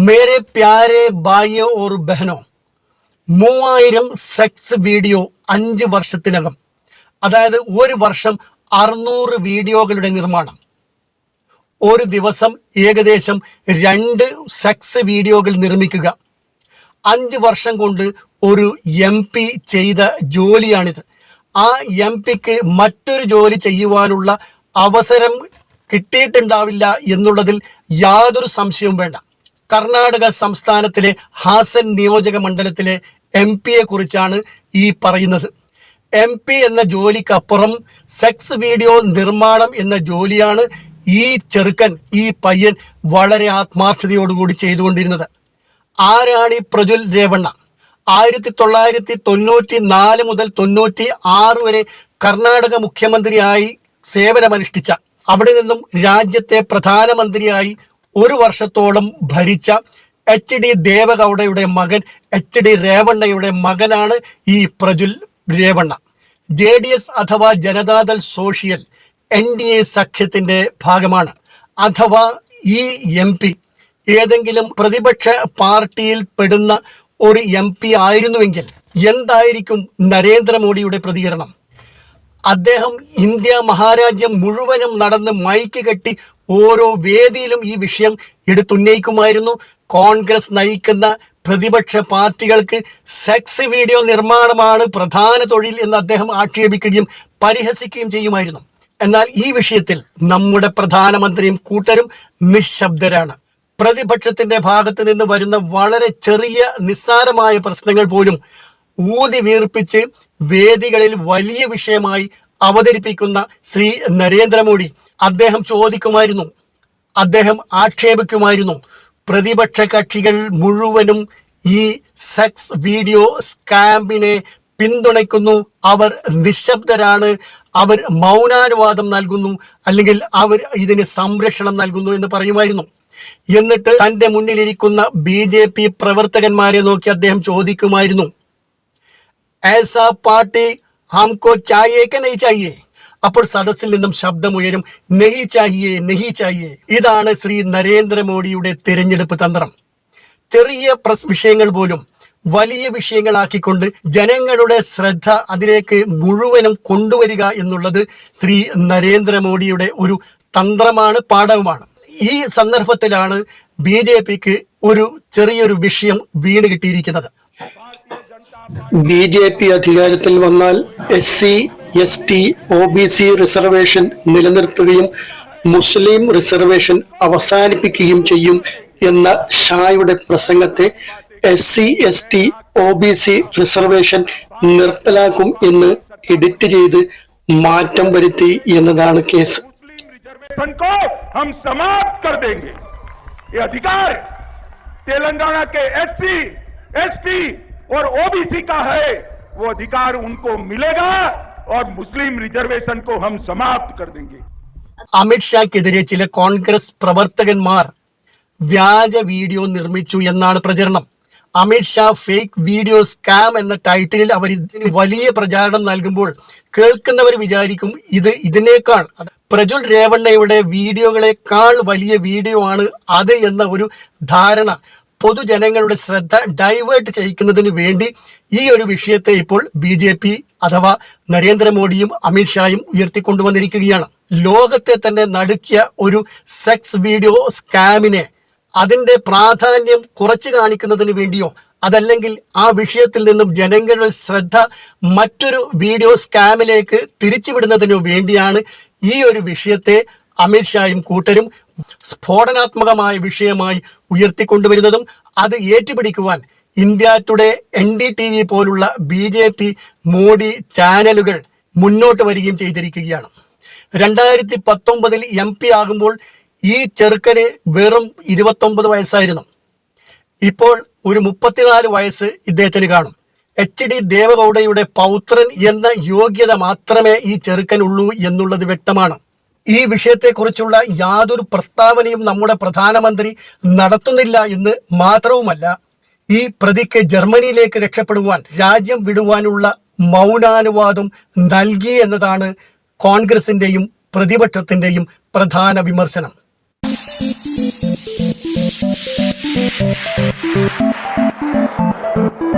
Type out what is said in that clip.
മേരെ പ്യാരെ भाइयों ഓർ ബഹനോ മൂവായിരം sex video അഞ്ച് വർഷത്തിനകം അതായത് ഒരു വർഷം അറുന്നൂറ് വീഡിയോകളുടെ നിർമ്മാണം ഒരു ദിവസം ഏകദേശം രണ്ട് സെക്സ് വീഡിയോകൾ നിർമ്മിക്കുക അഞ്ച് വർഷം കൊണ്ട് ഒരു എം പി ചെയ്ത ജോലിയാണിത് ആ എം പിക്ക് മറ്റൊരു ജോലി ചെയ്യുവാനുള്ള അവസരം കിട്ടിയിട്ടുണ്ടാവില്ല എന്നുള്ളതിൽ യാതൊരു സംശയവും വേണ്ട കർണാടക സംസ്ഥാനത്തിലെ ഹാസൻ നിയോജക മണ്ഡലത്തിലെ എം പിയെ കുറിച്ചാണ് ഈ പറയുന്നത്. എം പി എന്ന ജോലിക്കപ്പുറം സെക്സ് വീഡിയോ നിർമ്മാണം എന്ന ജോലിയാണ് ഈ ചെറുക്കൻ ഈ പയ്യൻ വളരെ ആത്മാർത്ഥതയോടുകൂടി ചെയ്തുകൊണ്ടിരുന്നത്. ആരാണ് ഈ പ്രജുൽ രേവണ്ണ? ആയിരത്തി തൊള്ളായിരത്തി തൊണ്ണൂറ്റി നാല് മുതൽ തൊണ്ണൂറ്റി ആറ് വരെ കർണാടക മുഖ്യമന്ത്രിയായി സേവനമനുഷ്ഠിച്ച അവിടെ നിന്നും രാജ്യത്തെ പ്രധാനമന്ത്രിയായി ഒരു വർഷത്തോളം ഭരിച്ച എച്ച് ഡി ദേവഗൗഡയുടെ മകൻ എച്ച് ഡി രേവണ്ണയുടെ മകനാണ് ഈ Prajwal Revanna. J D S അഥവാ Janata Dal social N D A സഖ്യത്തിന്റെ ഭാഗമാണ്. അഥവാ ഈ എം പി. ഏതെങ്കിലും പ്രതിപക്ഷ പാർട്ടിയിൽ പെടുന്ന ഒരു എം പി ആയിരുന്നുവെങ്കിൽ എന്തായിരിക്കും നരേന്ദ്രമോദിയുടെ പ്രതികരണം? അദ്ദേഹം ഇന്ത്യ മഹാരാജ്യം മുഴുവനും നടന്ന് മൈക്ക് കെട്ടി ഓരോ വേദിയിലും ഈ വിഷയം എടുത്തുന്നയിക്കുമായിരുന്നു. കോൺഗ്രസ് നയിക്കുന്ന പ്രതിപക്ഷ പാർട്ടികൾക്ക് സെക്സ് വീഡിയോ നിർമ്മാണമാണ് പ്രധാന തൊഴിൽ എന്ന് അദ്ദേഹം ആക്ഷേപിക്കുകയും പരിഹസിക്കുകയും ചെയ്യുമായിരുന്നു. എന്നാൽ ഈ വിഷയത്തിൽ നമ്മുടെ പ്രധാനമന്ത്രിയും കൂട്ടരും നിശബ്ദരാണ്. പ്രതിപക്ഷത്തിന്റെ ഭാഗത്ത് നിന്ന് വരുന്ന വളരെ ചെറിയ നിസ്സാരമായ പ്രശ്നങ്ങൾ പോലും ഊതി വീർപ്പിച്ച് വേദികളിൽ വലിയ വിഷയമായി അവതരിപ്പിക്കുന്ന ശ്രീ നരേന്ദ്രമോദി അദ്ദേഹം ചോദിക്കുമായിരുന്നു. അദ്ദേഹം ആക്ഷേപിക്കുമായിരുന്നു. പ്രതിപക്ഷ കക്ഷികൾ മുഴുവനും ഈ സെക്സ് വീഡിയോ സ്കാമിനെ പിന്തുണയ്ക്കുന്നു. അവർ നിശബ്ദരാണ്. അവർ മൗനാനുവാദം നൽകുന്നു. അല്ലെങ്കിൽ അവർ ഇതിന് സംരക്ഷണം നൽകുന്നു എന്ന് പറയുമായിരുന്നു. എന്നിട്ട് തന്റെ മുന്നിലിരിക്കുന്ന ബി ജെ പി പ്രവർത്തകന്മാരെ നോക്കി അദ്ദേഹം ചോദിക്കുമായിരുന്നു. ഏസ പാർട്ടി ഹംകോ ചായേ കെ ചായേ? അപ്പോൾ സദസ്സിൽ നിന്നും ശബ്ദമുയരും നെഹി ചാഹിയേ നെഹി ചാഹിയേ. ഇതാണ് ശ്രീ നരേന്ദ്രമോദിയുടെ തിരഞ്ഞെടുപ്പ് തന്ത്രം. ചെറിയ പ്രസ് വിഷയങ്ങൾ പോലും വലിയ വിഷയങ്ങളാക്കിക്കൊണ്ട് ജനങ്ങളുടെ ശ്രദ്ധ അതിലേക്ക് മുഴുവനും കൊണ്ടുവരിക എന്നുള്ളത് ശ്രീ നരേന്ദ്രമോദിയുടെ ഒരു തന്ത്രമാണ് പാഠവുമാണ്. ഈ സന്ദർഭത്തിലാണ് ബി ജെ പിക്ക് ഒരു ചെറിയൊരു വിഷയം വീണ് കിട്ടിയിരിക്കുന്നത്. ബി ജെ പി അധികാരത്തിൽ വന്നാൽ S C S T O B C reservation നിലനിർത്തുകയും മുസ്ലിം റിസർവേഷൻ അവസാനിപ്പിക്കുകയും ചെയ്യും എന്ന ഷായുടെ പ്രസംഗത്തെ S C S T O B C reservation നിർത്തലാക്കും എന്ന് എഡിറ്റ് ചെയ്ത് മാറ്റം വരുത്തി എന്നതാണ് കേസ് रिजर्वेशन को हम समाप्त कर देंगे ये अधिकार तेलंगाना के एससी, एसटी और ओबीसी का है वो अधिकार उनको मिलेगा और मुस्लिम रिजर्वेशन को हम समाप्त कर देंगे അമിത്ഷാക്കെതിരെ ചില കോൺഗ്രസ് പ്രവർത്തകന്മാർ വ്യാജ വീഡിയോ നിർമ്മിച്ചു എന്നാണ് പ്രചരണം അമിത്ഷാ ഫേക്ക് വീഡിയോ സ്കാം എന്ന ടൈറ്റിലിൽ അവർ ഇതിന് വലിയ പ്രചാരണം നൽകുമ്പോൾ കേൾക്കുന്നവർ വിചാരിക്കും ഇത് ഇതിനേക്കാൾ അത് പ്രജുൽ രേവണ്ണയുടെ വീഡിയോകളെക്കാൾ വലിയ വീഡിയോ ആണ് അത് എന്ന ഒരു ധാരണ പൊതുജനങ്ങളുടെ ശ്രദ്ധ ഡൈവേർട്ട് ചെയ്യിക്കുന്നതിന് വേണ്ടി ഈ ഒരു വിഷയത്തെ ഇപ്പോൾ ബി ജെ പി അഥവാ നരേന്ദ്രമോദിയും അമിത്ഷായും ഉയർത്തിക്കൊണ്ടുവന്നിരിക്കുകയാണ്. ലോകത്തെ തന്നെ നടുക്കിയ ഒരു സെക്സ് വീഡിയോ സ്കാമിനെ അതിന്റെ പ്രാധാന്യം കുറച്ചു കാണിക്കുന്നതിന് വേണ്ടിയോ അതല്ലെങ്കിൽ ആ വിഷയത്തിൽ നിന്നും ജനങ്ങളുടെ ശ്രദ്ധ മറ്റൊരു വീഡിയോ സ്കാമിലേക്ക് തിരിച്ചുവിടുന്നതിനു വേണ്ടിയാണ് ഈ ഒരു വിഷയത്തെ അമിത്ഷായും കൂട്ടരും സ്ഫോടനാത്മകമായ വിഷയമായി ഉയർത്തിക്കൊണ്ടുവരുന്നതും അത് ഏറ്റുപിടിക്കുവാൻ India today N D T V പോലുള്ള ബി ജെ പി മോഡി ചാനലുകൾ മുന്നോട്ട് വരികയും ചെയ്തിരിക്കുകയാണ്. രണ്ടായിരത്തി പത്തൊമ്പതിൽ എം പി ആകുമ്പോൾ ഈ ചെറുക്കന് വെറും ഇരുപത്തൊമ്പത് വയസ്സായിരുന്നു. ഇപ്പോൾ ഒരു മുപ്പത്തിനാല് വയസ്സ് ഇദ്ദേഹത്തിന് കാണും. എച്ച് ഡി ദേവഗൗഡയുടെ പൗത്രൻ എന്ന യോഗ്യത മാത്രമേ ഈ ചെറുക്കനുള്ളൂ എന്നുള്ളത് വ്യക്തമാണ്. ഈ വിഷയത്തെക്കുറിച്ചുള്ള യാതൊരു പ്രസ്താവനയും നമ്മുടെ പ്രധാനമന്ത്രി നടത്തുന്നില്ല എന്ന് മാത്രവുമല്ല ഈ പ്രതിക്ക് ജർമ്മനിയിലേക്ക് രക്ഷപ്പെടുവാൻ രാജ്യം വിടുവാനുള്ള മൗനാനുവാദം നൽകി എന്നതാണ് കോൺഗ്രസിന്റെയും പ്രതിപക്ഷത്തിന്റെയും പ്രധാന വിമർശനം Thank you.